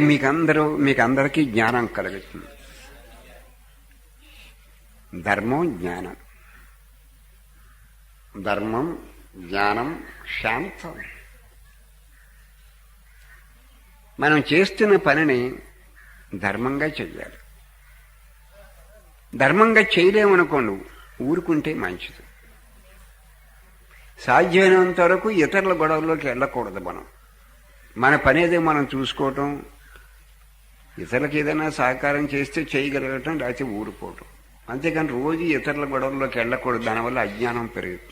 మీకందరూ మీకు అందరికీ జ్ఞానం కలుగుతుంది. ధర్మం జ్ఞానం. ధర్మం జ్ఞానం శాంతం. మనం చేస్తున్న పనిని ధర్మంగా చెయ్యాలి. ధర్మంగా చేయలేమనుకోండి ఊరుకుంటే మంచిది. సాధ్యమైనంత వరకు ఇతరుల గొడవల్లోకి వెళ్ళకూడదు మనం. మన పని మనం చూసుకోవటం ఇతరులకు ఏదైనా సహకారం చేస్తే చేయగలగటం లేకపోతే ఊరుకోవటం. అంతేకాని రోజు ఇతరుల గొడవల్లోకి వెళ్ళకూడదు. దానివల్ల అజ్ఞానం పెరుగుతుంది.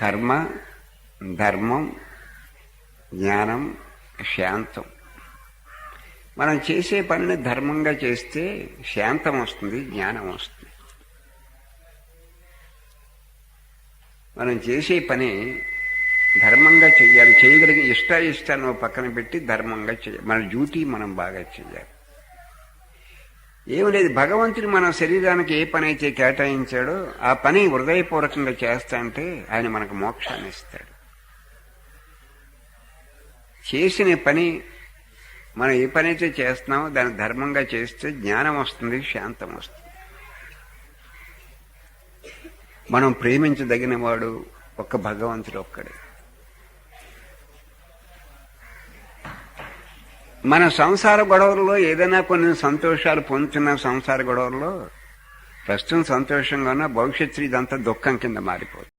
కర్మ ధర్మం జ్ఞానం శాంతం. మనం చేసే పనిని ధర్మంగా చేస్తే శాంతం వస్తుంది జ్ఞానం వస్తుంది. మనం చేసే పని ధర్మంగా చేయాలి చేయగలిగే ఇష్ట ఇష్టాన్ని పక్కన పెట్టి ధర్మంగా చేయాలి మన డ్యూటీ మనం బాగా చేయాలి ఏమి లేదు. భగవంతుడు మన శరీరానికి ఏ పని అయితే కేటాయించాడో ఆ పని హృదయపూర్వకంగా చేస్తా అంటే ఆయన మనకు మోక్షాన్ని ఇస్తాడు. చేసిన పని మనం ఏ పని అయితే చేస్తున్నామో దాన్ని ధర్మంగా చేస్తే జ్ఞానం వస్తుంది శాంతం వస్తుంది. మనం ప్రేమించదగిన వాడు ఒక్క భగవంతుడు ఒక్కడే. మన సంసార గొడవల్లో ఏదైనా కొన్ని సంతోషాలు పొందుతున్న సంసార గొడవల్లో ప్రస్తుతం సంతోషంగా ఉన్న భవిష్యత్తు ఇదంతా దుఃఖం కింద మారిపోతుంది